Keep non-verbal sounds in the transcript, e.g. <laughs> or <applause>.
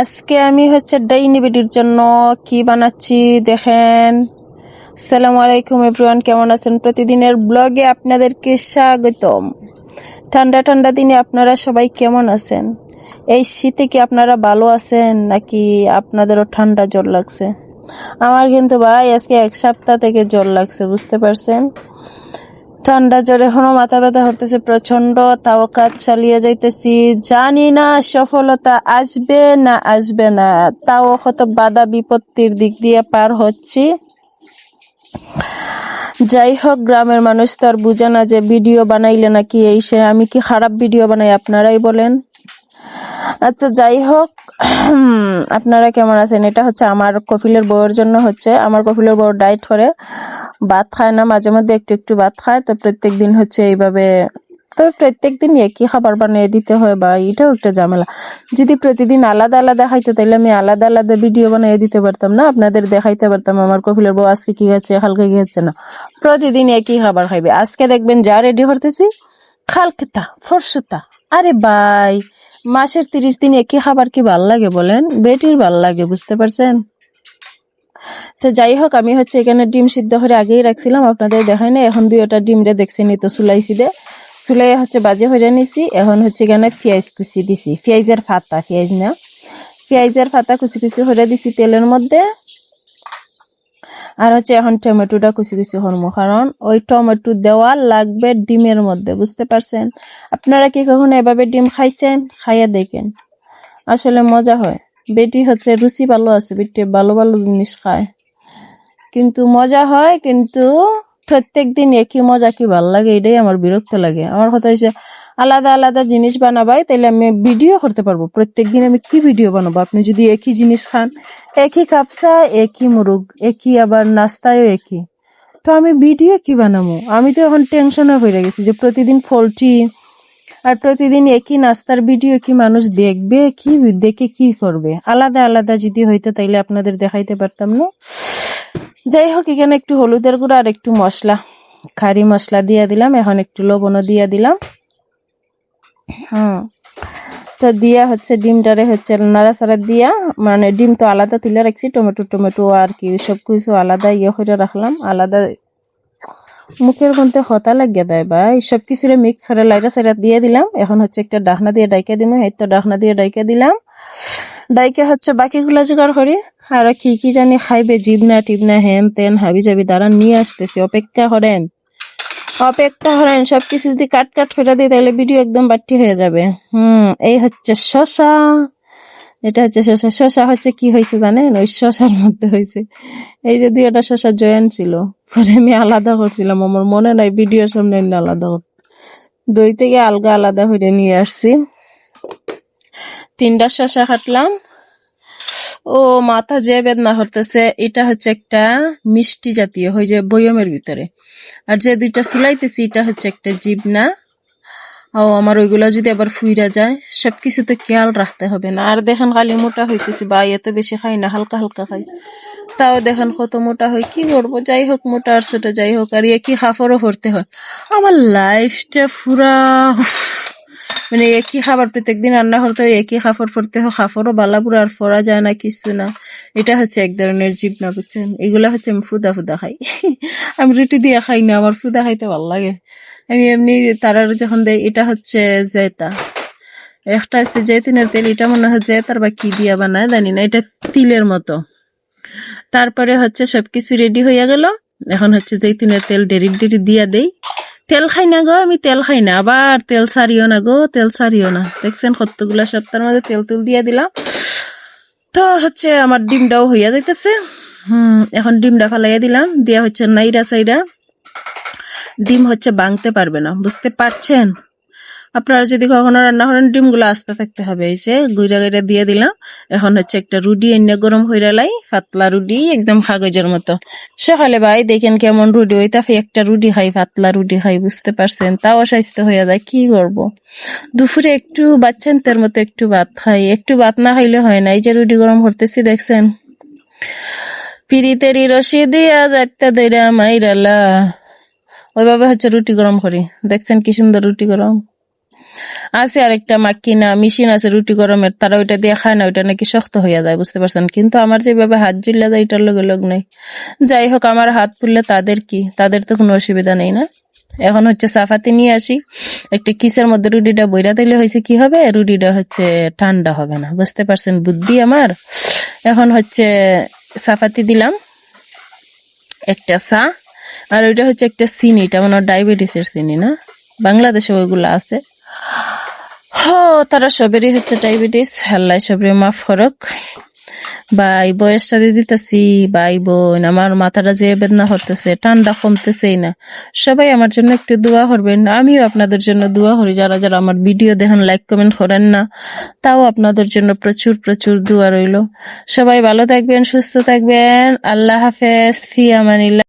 আজকে আমি হচ্ছে ডাইনি বেডির জন্য কি বানাচ্ছি দেখেন। সালামু আলাইকুম এভরিওয়ান, কেমন আছেন? প্রতিদিনের ব্লগে আপনাদেরকে স্বাগতম। ঠান্ডা ঠান্ডা দিনে আপনারা সবাই কেমন আছেন? এই শীতে কি আপনারা ভালো আছেন নাকি আপনাদেরও ঠান্ডা জ্বর লাগছে? আমার কিন্তু ভাই আজকে এক সপ্তাহ থেকে জ্বর লাগছে, বুঝতে পারছেন? ঠান্ডা জ্বর এখনও মাথা ব্যথা করতেছে প্রচণ্ড তাও কাজ চালিয়ে যাইতেছি। জানি না সফলতা আসবে না আসবে না, তাও কত বাধা বিপত্তির দিক দিয়ে পার হচ্ছি। যাই হোক, গ্রামের মানুষ তো আর বুঝে না যে ভিডিও বানাইলে নাকি এই সে, আমি কি খারাপ ভিডিও বানাই, আপনারাই বলেন। আচ্ছা যাই হোক, <clears throat> আপনারা কেমন আছেন? এটা হচ্ছে আমার কপিলের বউয়ের জন্য হচ্ছে, আমার কপিলের বউ ডায়েট করে। ভাত খায় না, মাঝে মধ্যে একটু একটু ভাত খায়, তো প্রত্যেক দিন হচ্ছে এইভাবে, তো প্রত্যেক দিন একই খাবার বানিয়ে দিতে হয় বা এটাও একটা ঝামেলা। যদি প্রতিদিন আলাদা আলাদা খাইতো তাহলে আমি আলাদা আলাদা ভিডিও বানিয়ে দিতে পারতাম না, আপনাদের দেখাইতে পারতাম আমার কপিলের বউ আজকে কি খাচ্ছে, কালকে কি খাচ্ছে না। প্রতিদিন একই খাবার খাইবে। আজকে দেখবেন যা রেডি করতেছি খালকেতা ফরসুতা, আরে ভাই, মাসের তিরিশ দিন একই খাবার কি ভালো লাগে বলেন? বেটির ভালো লাগে, বুঝতে পারছেন? তো যাই হোক, আমি হচ্ছে এখানে ডিম সিদ্ধ করে আগেই রাখছিলাম, আপনাদের দেখায় না এখন দুইটা ডিম রে দেখছি নি তো সুলাইছি দে। সুলাই হচ্ছে বাজে হয়ে নিছি, এখন হচ্ছে এখানে পেঁয়াজ কুচি দিছি। পেঁয়াজের ফাতা পেঁয়াজ না? পেঁয়াজের ফাতা কুচি কুচি করে দিছি তেলের মধ্যে। আর হচ্ছে এখন টমেটোটা কুচি কুচি হরমো, কারণ ওই টমেটো দেওয়া লাগবে ডিমের মধ্যে, বুঝতে পারছেন? আপনারা কি কখনো এভাবে ডিম খাইছেন? খাইয়া দেখেন। আসলে মজা হয়। বেটি হচ্ছে রুচি ভালো আছে, বেটি ভালো ভালো জিনিস খায়। কিন্তু মজা হয়, কিন্তু প্রত্যেক দিন একই মজা কি ভালো লাগে এটাই আমার বিরক্ত লাগে। আমার কথা হচ্ছে আলাদা আলাদা জিনিস বানাবাই তাহলে আমি ভিডিও করতে পারব। প্রত্যেক দিন আমি কি ভিডিও বানাবো? আপনি যদি একই জিনিস খান, একই কাপসা একই মুরগ, একই আবার নাস্তায়ও একই। তো আমি ভিডিও কি বানাবো? আমি তো এখন টেনশনে হয়ে গেছি যে প্রতিদিন পোলট্রি আর প্রতিদিন একই নাস্তার ভিডিও কি মানুষ দেখবে, কি দেখে কি করবে? আলাদা আলাদা যদি হইতো, তাইলে আপনাদের দেখাইতে পারতাম না। যাই হোক এখানে একটু হলুদের গুঁড়া আর একটু মশলা। খারি মশলা দিয়ে দিলাম, এখন একটু লবণও দিয়ে দিলাম। হুম। তো দিয়া হচ্ছে ডিমটারে হচ্ছে নাড়াচাড়া দিয়া মানে ডিম তো আলাদা তুলে রাখছি, টমেটো টমেটো আর কি সব কিছু আলাদা ইয়ে করে রাখলাম, আলাদা মুখের মধ্যে হতা লাগিয়ে দেয় ভাই। সব কিছুরে মিক্স করে লাইটা সাইটা দিয়ে দিলাম, এখন হচ্ছে একটা ডাকনা দিয়ে ডাইকে দিলাম এই তো ডাকনা দিয়ে ডাইকে দিলাম। ডাইকে হচ্ছে বাকিগুলো জোগাড় করি আর কি কি জানি খাইবে জিবনা টিবনা হেন তেন, হাবি যাবি দাঁড়ান, নিয়ে আসতেছি। অপেক্ষা করেন। অপেক্ষা করেন, সবকিছু যদি কাট কাট করে দিই, তাহলে ভিডিও একদম বাট্টি হয়ে যাবে। হুম, এই হচ্ছে শশা। এটা হচ্ছে শশা। শশা হচ্ছে কি হয়েছে জানেন? ওই শশার মধ্যে হয়েছে। এই যে দুইটা শশা জয়েন্ট ছিল। পরে আমি আলাদা করছিলাম। আমার মনে নাই, ভিডিওর সামনে আলাদা দই থেকে আলগা, আলাদা করে নিয়ে আসছি। তিনটা শশা কাটলাম। ও, মাথা যে বেদনা করতেছে এটা হচ্ছে একটা মিষ্টি জাতীয় হয়ে যে বয়মের ভিতরে। আর যে দুইটা সুলাইতেছি এটা হচ্ছে একটা জিবনা ও, আমার ওইগুলা যদি আবার ফুইরা যায়, সবকিছু তো খেয়াল রাখতে হবে না। আর দেখেন খালি মোটা হইতেছি বা এত বেশি খাই না, হালকা হালকা খাই। তাও দেখেন কত মোটা হয়, কি করব? যাই হোক, মোটা আর ছোট যাই হোক, আর একই খাফরও ভরতে হয়। আমার লাইফটা পুরা মানে একই খাবার প্রত্যেকদিন রান্না করতে হয়, একই খাফর পরতে হয় খাফরও বালাপুর আর পরা যায় না, কিছু না। এটা হচ্ছে এক ধরনের জীব না, বুঝছেন? এগুলা হচ্ছে আমি ফুদা ফুদা খাই। <laughs> আমি রুটি দিয়ে খাই না, আমার ফুদা খাইতে ভালো লাগে। আমি এমনি তারার যখন দেয় এটা হচ্ছে জেতা একটা হচ্ছে জেতিনের তেল, এটা মনে হয় জেতার বা কি দিয়া বানায়, জানি না, এটা তিলের মতো। তারপরে হচ্ছে সব সবকিছু রেডি হইয়া গেল। এখন হচ্ছে জৈতুনের তেল ডেরিক ডেরি দিয়া দেই। তেল খাই না গো, আমি তেল খাই না। আবার তেল সারিও না গো, তেল সারিও না। দেখছেন কতগুলা সপ্তাহের মধ্যে তেল তুল দিয়ে দিলাম। তো হচ্ছে আমার ডিমটাও হইয়া যাইতেছে। হুম, এখন ডিমটা ফালাইয়া দিলাম। দিয়া হচ্ছে নাইরা সাইরা। ডিম হচ্ছে ভাঙতে পারবে না, বুঝতে পারছেন? আপনারা যদি কখনো রান্না করেন, ডিমগুলো আস্তে থাকতে হবে। এই যে গুইরা গুইরা দিয়ে দিলাম। এখন হচ্ছে একটা রুটি, এনে গরম হইরা লাই, পাতলা রুটি, একদম কাগজের মতো। সকালে ভাই, দেখেন কেমন রুটি ওই তাফে একটা রুটি খাই, পাতলা রুটি খাই, বুঝতে পারছেন? তাও স্বাস্থ্য হয়ে যায়, কি করব? দুপুরে একটু বাচ্চান্তের মতো একটু ভাত খাই। একটু ভাত না খাইলে হয় না, এই যে রুটি গরম করতেছি, দেখছেন? পিরিতেরি রশি দিয়া যাইতে দইরা মাইরালা। ওইভাবে হচ্ছে রুটি গরম করি। দেখছেন কি সুন্দর রুটি গরম? আছে আরেকটা মাক্কি না মেশিন আছে, রুটি গরমের, তারা ওইটা দিয়ে খায় না, ওইটা নাকি শক্ত হইয়া যায়, বুঝতে পারছেন? কিন্তু আমার যেভাবে হাত জুল্লা যায়, এটার লগে লোক নাই। যাই হোক, আমার হাত পুড়লে তাদের কি? তাদের তো কোনো অসুবিধা নেই না? এখন হচ্ছে সাফাতি নিয়ে আসি। একটা কিসের মধ্যে রুটিটা বইরা দিলে হয়েছে কি হবে? রুটিটা হচ্ছে ঠান্ডা হবে না, বুঝতে পারছেন বুদ্ধি আমার? এখন হচ্ছে সাফাতি দিলাম, একটা চা, আর ওইটা হচ্ছে একটা চিনি, এটা মনে ডায়াবেটিসের চিনি না? বাংলাদেশে ওইগুলো আছে। তারা সবেরই হচ্ছে ডায়াবেটিস হাল্লাই সবরে মাফ করক। ভাই, বয়সটা দিয়ে দিতেছি, ভাই বোন, আমার মাথাটা যে বেদনা হতেছে ঠান্ডা কমতেছেই না। সবাই আমার জন্য একটু দোয়া করবেন, আমিও আপনাদের জন্য দোয়া করি। যারা যারা আমার ভিডিও দেখেন, লাইক, কমেন্ট করেন না, তাও আপনাদের জন্য প্রচুর প্রচুর দোয়া রইল। সবাই ভালো থাকবেন, সুস্থ থাকবেন। আল্লাহ হাফেজ, ফি আমানিল্লাহ।